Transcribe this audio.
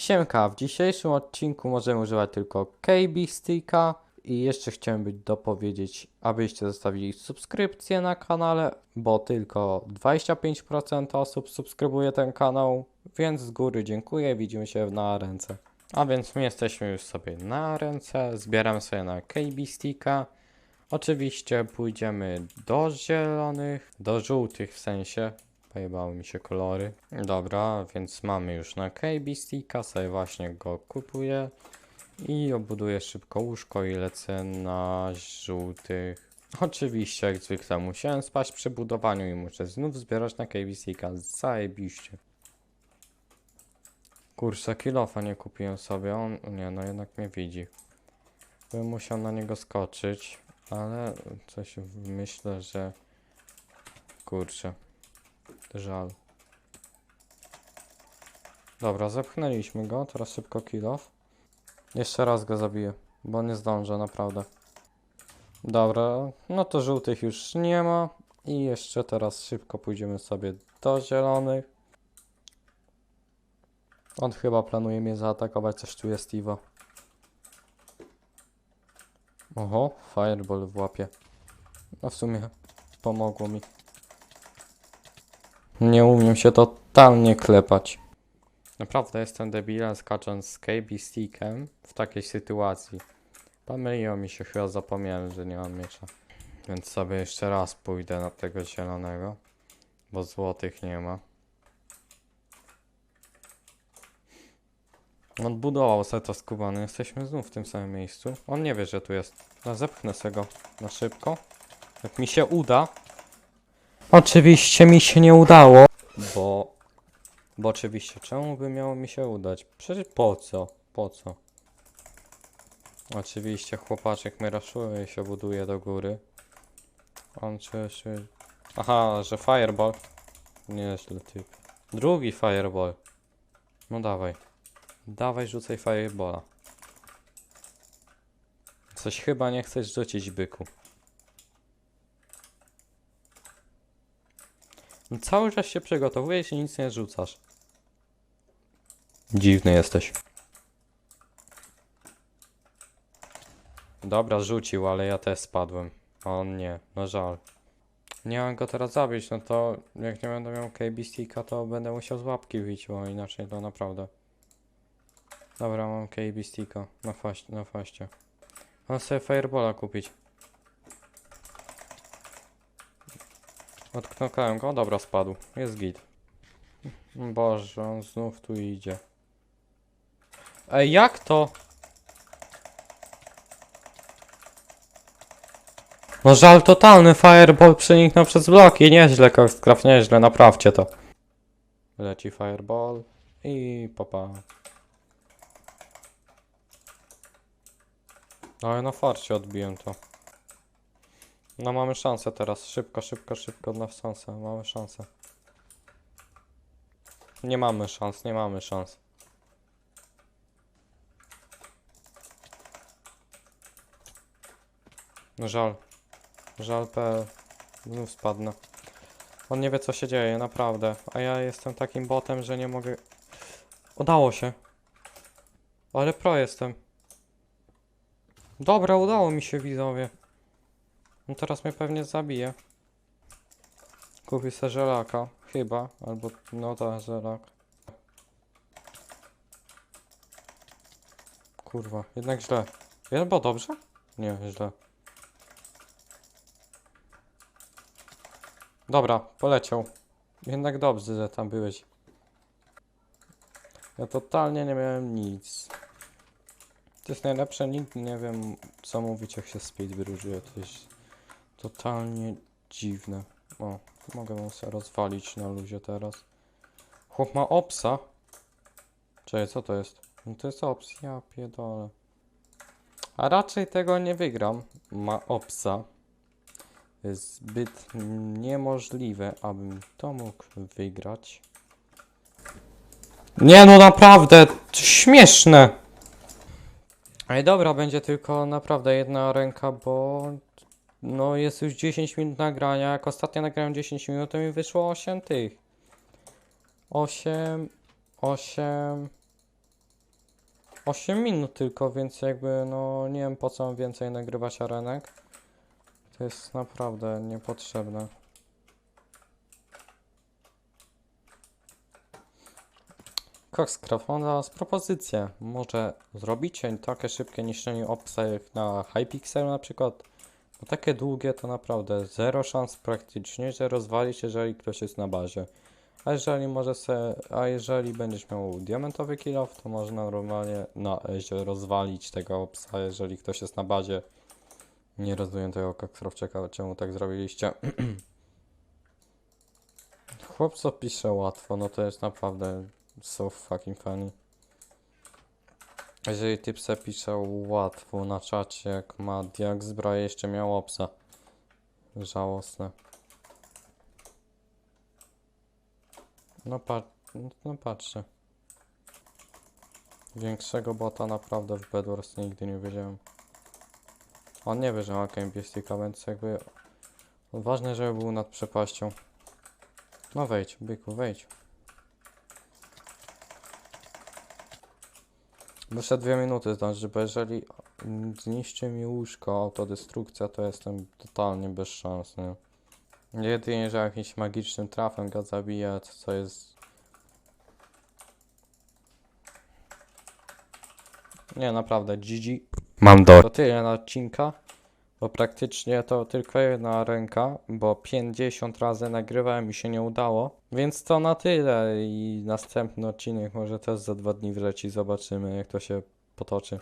Siemka, w dzisiejszym odcinku możemy używać tylko KB Sticka i jeszcze chciałem dopowiedzieć, abyście zostawili subskrypcję na kanale, bo tylko 25% osób subskrybuje ten kanał, więc z góry dziękuję, widzimy się na ręce. A więc my jesteśmy już sobie na ręce, zbieram sobie na KB Sticka. Oczywiście pójdziemy do zielonych, do żółtych w sensie, Pojebały mi się kolory. Dobra, więc mamy już na KB Sticka, sobie właśnie go kupuję i obuduję szybko łóżko i lecę na żółtych. Oczywiście, jak zwykle musiałem spać przy budowaniu i muszę znów zbierać na KB Sticka. Zajebiście. Kurczę, kilofa nie kupiłem sobie, on, nie no jednak mnie widzi. Bym musiał na niego skoczyć, ale coś myślę, że... Kurczę. Żal. Dobra, zepchnęliśmy go, teraz szybko kill off. Jeszcze raz go zabiję, bo nie zdążę, naprawdę. Dobra, no to żółtych już nie ma. I jeszcze teraz szybko pójdziemy sobie do zielonych. On chyba planuje mnie zaatakować, coś czuję Steve'a. Oho, fireball w łapie. No w sumie pomogło mi. Nie umiem się totalnie klepać. Naprawdę jestem debilem skacząc z KB stickiem w takiej sytuacji. Pomyliło mi się chyba zapomniałem, że nie mam miecza. Więc sobie jeszcze raz pójdę na tego zielonego. Bo złotych nie ma. On budował se to skubany. Jesteśmy znów w tym samym miejscu. On nie wie, że tu jest. No, zepchnę se go na szybko. Jak mi się uda, Oczywiście mi się nie udało. Bo. Bo oczywiście, czemu by miało mi się udać? Przecież po co? Po co? Oczywiście chłopaczek mnie raszuje i się buduje do góry. On czy, czy... Aha, że fireball. Nieźle typ. Drugi fireball. No dawaj. Dawaj rzucaj fireballa. Coś chyba nie chcesz rzucić byku. No Cały czas się przygotowujesz i nic nie rzucasz. Dziwny jesteś. Dobra, rzucił, ale ja też spadłem. A on nie, no żal. Nie mam go teraz zabić, no to jak nie będę miał KB sticka, to będę musiał z łapki bić, bo inaczej to naprawdę. Dobra, mam KB sticka na, na faście. Mam sobie firebola kupić. Odknokałem go, dobra, spadł. Jest git. Boże, on znów tu idzie. Ej, jak to? No żal totalny, fireball przeniknął przez bloki, nieźle, Craft, nieźle, naprawcie to. Leci fireball i papa. Ale na farcie odbiłem to. No mamy szansę teraz. Szybko, szybko, szybko na szansę. Mamy szansę. Nie mamy szans, nie mamy szans. Żal. Żal PL. Znów spadnę. On nie wie co się dzieje, naprawdę. A ja jestem takim botem, że nie mogę... Udało się. Ale pro jestem. Dobra, udało mi się widzowie. No teraz mnie pewnie zabije. Kupi se żelaka, chyba, albo no ta żelak. Kurwa, jednak źle. Jest bo dobrze? Nie, źle. Dobra, poleciał. Jednak dobrze, że tam byłeś. Ja totalnie nie miałem nic. To jest najlepsze, nikt nie wiem co mówić jak się speed wyróżniło, to jest totalnie dziwne. O, mogę mu sobie rozwalić na luzie teraz. Chłop ma opsa. Czekaj, co to jest? No to jest ops, ja pierdolę. A raczej tego nie wygram. Ma opsa. Jest zbyt niemożliwe, abym to mógł wygrać. Nie no naprawdę, śmieszne. Ej dobra, będzie tylko naprawdę jedna ręka, bo no jest już 10 minut nagrania. Jak ostatnio nagrałem 10 minut, to mi wyszło 8 tych. 8, 8, 8 minut tylko, więc jakby no nie wiem po co więcej nagrywać arenek. To jest naprawdę niepotrzebne. Coxcraft mam dla was propozycję. Może zrobicie takie szybkie niszczenie jak na Hypixel na przykład? Bo takie długie to naprawdę zero szans praktycznie, że rozwalić, jeżeli ktoś jest na bazie. A jeżeli może se, a jeżeli będziesz miał diamentowy kill off, to można normalnie na ezie rozwalić tego psa, jeżeli ktoś jest na bazie. Nie rozumiem tego Coxcraftczeka, czemu tak zrobiliście. Chłop co pisze łatwo, no to jest naprawdę so fucking funny. Jeżeli typ se pisze łatwo na czacie, jak ma jak zbroję jeszcze miał opsa. Żałosne. No, pa no patrzcie. Większego bota naprawdę w Bedwars nigdy nie wiedziałem. On nie wie, że ma Kempistika, więc jakby... Ważne, żeby był nad przepaścią. No wejdź, byku, wejdź. Muszę dwie minuty zdążyć, bo jeżeli zniszczy mi łóżko, autodestrukcja, to jestem totalnie bez szans, nie? Jedynie, że jakimś magicznym trafem go zabija, co jest... Nie, naprawdę, GG. Mam do. To tyle na odcinka, bo praktycznie to tylko jedna ręka, bo 50 razy nagrywałem i się nie udało. Więc to na tyle i następny odcinek może też za dwa dni wleci, zobaczymy jak to się potoczy.